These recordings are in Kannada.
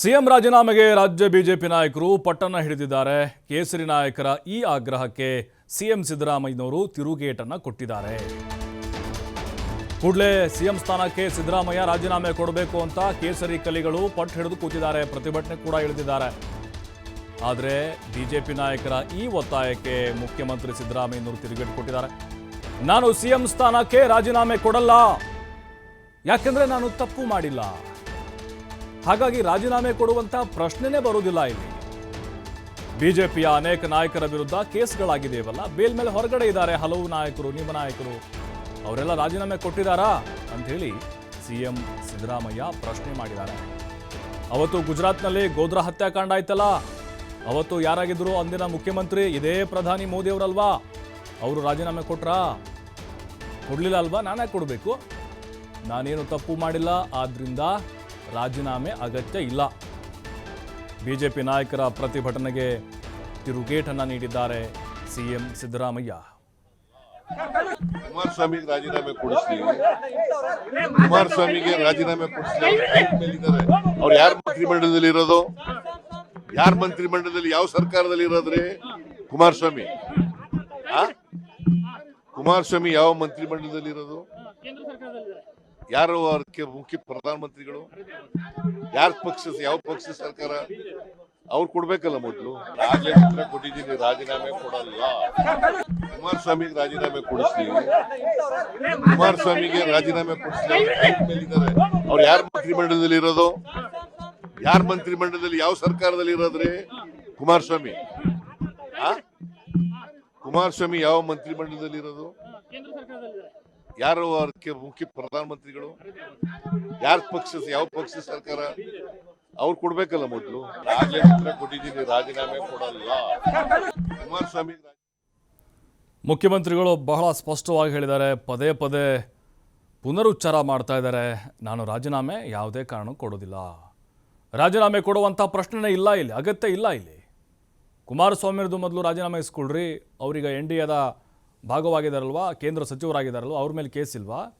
ಸಿಎಂ ರಾಜೀನಾಮೆಗೆ ರಾಜ್ಯ ಬಿಜೆಪಿ ನಾಯಕರು ಪಟ್ಟಣ ಹಿಡಿದಿದ್ದಾರೆ. ಕೇಸರಿ ನಾಯಕರ ಈ ಆಗ್ರಹಕ್ಕೆ ಸಿಎಂ ಸಿದ್ದರಾಮಯ್ಯನವರು ತಿರುಗೇಟನ್ನು ಕೊಟ್ಟಿದ್ದಾರೆ. ಕೂಡಲೇ ಸಿಎಂ ಸ್ಥಾನಕ್ಕೆ ಸಿದ್ದರಾಮಯ್ಯ ರಾಜೀನಾಮೆ ಕೊಡಬೇಕು ಅಂತ ಕೇಸರಿ ಕಲಿಗಳು ಪಟ್ಟು ಹಿಡಿದು ಕೂತಿದ್ದಾರೆ. ಪ್ರತಿಭಟನೆ ಕೂಡ ಇಳಿದಿದ್ದಾರೆ. ಆದರೆ ಬಿಜೆಪಿ ನಾಯಕರ ಈ ಒತ್ತಾಯಕ್ಕೆ ಮುಖ್ಯಮಂತ್ರಿ ಸಿದ್ದರಾಮಯ್ಯನವರು ತಿರುಗೇಟು ಕೊಟ್ಟಿದ್ದಾರೆ. ನಾನು ಸಿಎಂ ಸ್ಥಾನಕ್ಕೆ ರಾಜೀನಾಮೆ ಕೊಡಲ್ಲ. ಯಾಕೆಂದ್ರೆ ನಾನು ತಪ್ಪು ಮಾಡಿಲ್ಲ. ಹಾಗಾಗಿ ರಾಜೀನಾಮೆ ಕೊಡುವಂತ ಪ್ರಶ್ನೆನೇ ಬರುವುದಿಲ್ಲ ಇಲ್ಲಿ. ಬಿಜೆಪಿಯ ಅನೇಕ ನಾಯಕರ ವಿರುದ್ಧ ಕೇಸ್ಗಳಾಗಿದೆಯವಲ್ಲ ಬೇಲ್ ಮೇಲೆ ಹೊರಗಡೆ ಇದ್ದಾರೆ ಹಲವು ನಾಯಕರು, ನಿಮ್ಮ ನಾಯಕರು. ಅವರೆಲ್ಲ ರಾಜೀನಾಮೆ ಕೊಟ್ಟಿದ್ದಾರಾ? ಅಂತ ಹೇಳಿ ಸಿಎಂ ಸಿದ್ದರಾಮಯ್ಯ ಪ್ರಶ್ನೆ ಮಾಡಿದ್ದಾರೆ. ಅವತ್ತು ಗುಜರಾತ್ನಲ್ಲಿ ಗೋಧ್ರಾ ಹತ್ಯಾಕಾಂಡ ಆಯ್ತಲ್ಲ? ಅವತ್ತು ಯಾರಾಗಿದ್ರು ಅಂದಿನ ಮುಖ್ಯಮಂತ್ರಿ, ಇದೇ ಪ್ರಧಾನಿ ಮೋದಿ ಅವರಲ್ವಾ ಅವರು ರಾಜೀನಾಮೆ ಕೊಟ್ರಾ? ಕೊಡ್ಲಿಲ್ಲ ಅಲ್ವಾ? ನಾನೇ ಕೊಡಬೇಕು? ನಾನೇನು ತಪ್ಪು ಮಾಡಿಲ್ಲ ಆದ್ದರಿಂದ ರಾಜೀನಾಮೆ ಅಗತ್ಯ ಇಲ್ಲ. ಬಿಜೆಪಿ ನಾಯಕರ ಪ್ರತಿಭಟನೆಗೆ ತಿರುಗೇಟನ್ನು ನೀಡಿದ್ದಾರೆ ಸಿಎಂ ಸಿದ್ದರಾಮಯ್ಯ. ಕುಮಾರಸ್ವಾಮಿಗೆ ರಾಜೀನಾಮೆ ಕೊಡಿಸ್ತೀವಿ ಕುಮಾರಸ್ವಾಮಿಗೆ ರಾಜೀನಾಮೆ ಕೊಡಿಸಿ ಅವ್ರು ಯಾರ ಮಂತ್ರಿಮಂಡಲದಲ್ಲಿ ಇರೋದು? ಯಾರ ಮಂತ್ರಿಮಂಡಲದಲ್ಲಿ, ಯಾವ ಸರ್ಕಾರದಲ್ಲಿ ಇರೋದ್ರಿ? ಕುಮಾರಸ್ವಾಮಿ. ಕುಮಾರಸ್ವಾಮಿ ಯಾವ ಮಂತ್ರಿಮಂಡಲದಲ್ಲಿ ಇರೋದು? ಯಾರು ಅದಕ್ಕೆ ಮುಖ್ಯ ಪ್ರಧಾನಮಂತ್ರಿಗಳು? ಯಾರ ಪಕ್ಷ ಯಾವ ಪಕ್ಷ ಸರ್ಕಾರ? ಅವ್ರು ಕೊಡ್ಬೇಕಲ್ಲ ಮೊದಲು. ಉತ್ತರ ಕೊಟ್ಟಿದ್ದೀನಿ, ರಾಜೀನಾಮೆ ಕೊಡಲ್ಲ. ಕುಮಾರಸ್ವಾಮಿಗೆ ರಾಜೀನಾಮೆ ಕೊಡಿಸ್ತೀವಿ ಕುಮಾರಸ್ವಾಮಿಗೆ ರಾಜೀನಾಮೆ ಕೊಡಿಸ್ತೀವಿ ಅವ್ರು ಯಾರ ಮಂತ್ರಿಮಂಡಲದಲ್ಲಿ ಇರೋದು? ಯಾರ ಮಂತ್ರಿಮಂಡಲದಲ್ಲಿ, ಯಾವ ಸರ್ಕಾರದಲ್ಲಿ ಇರೋದ್ರಿ? ಕುಮಾರಸ್ವಾಮಿ. ಆ? ಕುಮಾರಸ್ವಾಮಿ ಯಾವ ಮಂತ್ರಿಮಂಡಲದಲ್ಲಿ ಇರೋದು? ಯಾರು ಅದಕ್ಕೆ ಮುಖ್ಯ ಪ್ರಧಾನಮಂತ್ರಿಗಳು? ಯಾರ ಪಕ್ಷ ಯಾವ ಪಕ್ಷ ಸರ್ಕಾರ? ಅವ್ರು ಕೊಡ್ಬೇಕಲ್ಲ ಮೊದಲು. ಕೊಟ್ಟಿದ್ದೀನಿ, ರಾಜೀನಾಮೆ ಕೊಡಲ್ಲ. ಕುಮಾರಸ್ವಾಮಿ ಮುಖ್ಯಮಂತ್ರಿಗಳು ಬಹಳ ಸ್ಪಷ್ಟವಾಗಿ ಹೇಳಿದ್ದಾರೆ. ಪದೇ ಪದೇ ಪುನರುಚ್ಚಾರ ಮಾಡ್ತಾ ಇದ್ದಾರೆ. ನಾನು ರಾಜೀನಾಮೆ ಯಾವುದೇ ಕಾರಣಕ್ಕೂ ಕೊಡೋದಿಲ್ಲ. ರಾಜೀನಾಮೆ ಕೊಡುವಂಥ ಪ್ರಶ್ನೆನೇ ಇಲ್ಲ ಇಲ್ಲಿ, ಅಗತ್ಯ ಇಲ್ಲ ಇಲ್ಲಿ. ಕುಮಾರಸ್ವಾಮಿಯವ್ರದ್ದು ಮೊದಲು ರಾಜೀನಾಮೆ ಇಸ್ಕೊಳ್ರಿ. ಅವರೀಗ ಎನ್ ಡಿ ಎದ ಭಾಗವಾಗಿದ್ದಾರಲ್ವಾ? ಕೇಂದ್ರ ಸಚಿವರಾಗಿದ್ದಾರಲ್ವ? ಅವ್ರ ಮೇಲೆ ಕೇಸ್ ಇಲ್ವಾ?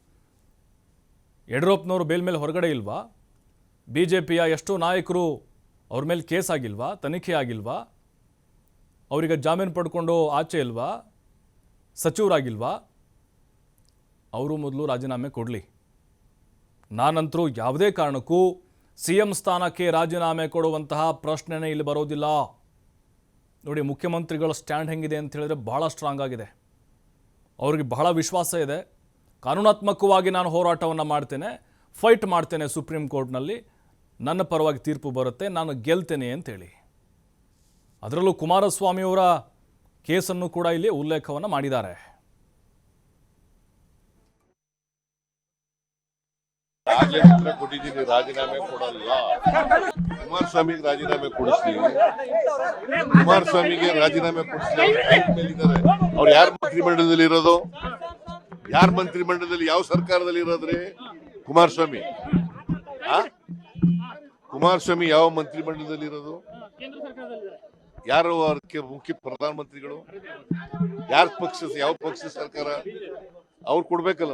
ಯಡಿಯೂರಪ್ಪನವರು ಬೇಲ್ ಮೇಲೆ ಹೊರಗಡೆ ಇಲ್ವಾ? ಬಿ ಜೆ ಪಿಯ ಎಷ್ಟೋ ನಾಯಕರು ಅವ್ರ ಮೇಲೆ ಕೇಸ್ ಆಗಿಲ್ವಾ? ತನಿಖೆ ಆಗಿಲ್ವಾ? ಅವರಿಗೆ ಜಾಮೀನು ಪಡ್ಕೊಂಡು ಆಚೆ ಇಲ್ವಾ? ಸಚಿವರಾಗಿಲ್ವಾ? ಅವರು ಮೊದಲು ರಾಜೀನಾಮೆ ಕೊಡಲಿ. ನಾನಂತರೂ ಯಾವುದೇ ಕಾರಣಕ್ಕೂ ಸಿ ಎಂ ಸ್ಥಾನಕ್ಕೆ ರಾಜೀನಾಮೆ ಕೊಡುವಂತಹ ಪ್ರಶ್ನೆನೇ ಇಲ್ಲಿ ಬರೋದಿಲ್ಲ. ನೋಡಿ, ಮುಖ್ಯಮಂತ್ರಿಗಳ ಸ್ಟ್ಯಾಂಡ್ ಹೆಂಗಿದೆ ಅಂತ ಹೇಳಿದ್ರೆ ಭಾಳ ಸ್ಟ್ರಾಂಗ್ ಆಗಿದೆ. ಅವ್ರಿಗೆ ಬಹಳ ವಿಶ್ವಾಸ ಇದೆ. ಕಾನೂನಾತ್ಮಕವಾಗಿ ನಾನು ಹೋರಾಟವನ್ನು ಮಾಡ್ತೇನೆ ಫೈಟ್ ಮಾಡ್ತೇನೆ ಸುಪ್ರೀಂ ಕೋರ್ಟ್ನಲ್ಲಿ ನನ್ನ ಪರವಾಗಿ ತೀರ್ಪು ಬರುತ್ತೆ, ನಾನು ಗೆಲ್ತೇನೆ ಅಂತೇಳಿ. ಅದರಲ್ಲೂ ಕುಮಾರಸ್ವಾಮಿಯವರ ಕೇಸನ್ನು ಕೂಡ ಇಲ್ಲಿ ಉಲ್ಲೇಖವನ್ನು ಮಾಡಿದ್ದಾರೆ. ರಾಜೀನಾಮೆ ಕೊಟ್ಟಿದ್ದೀನಿ, ರಾಜೀನಾಮೆ ಕೊಡಲ್ಲ. ಕುಮಾರಸ್ವಾಮಿಗೆ ರಾಜೀನಾಮೆ ಕೊಡಿಸ್ತೀವಿ ಕುಮಾರಸ್ವಾಮಿಗೆ ರಾಜೀನಾಮೆ ಮೇಲಿದ್ದಾರೆ ಅವ್ರು ಯಾರ ಮಂತ್ರಿಮಂಡಲದಲ್ಲಿ ಇರೋದು? ಯಾರ ಮಂತ್ರಿಮಂಡಲದಲ್ಲಿ ಯಾವ ಸರ್ಕಾರದಲ್ಲಿ ಇರೋದ್ರಿ? ಕುಮಾರಸ್ವಾಮಿ. ಆ? ಕುಮಾರಸ್ವಾಮಿ ಯಾವ ಮಂತ್ರಿಮಂಡಲದಲ್ಲಿ ಇರೋದು? ಯಾರು ಅದಕ್ಕೆ ಮುಖ್ಯ ಪ್ರಧಾನಮಂತ್ರಿಗಳು? ಯಾರ ಪಕ್ಷ ಯಾವ ಪಕ್ಷ ಸರ್ಕಾರ? ಅವ್ರು ಕೊಡ್ಬೇಕಲ್ಲ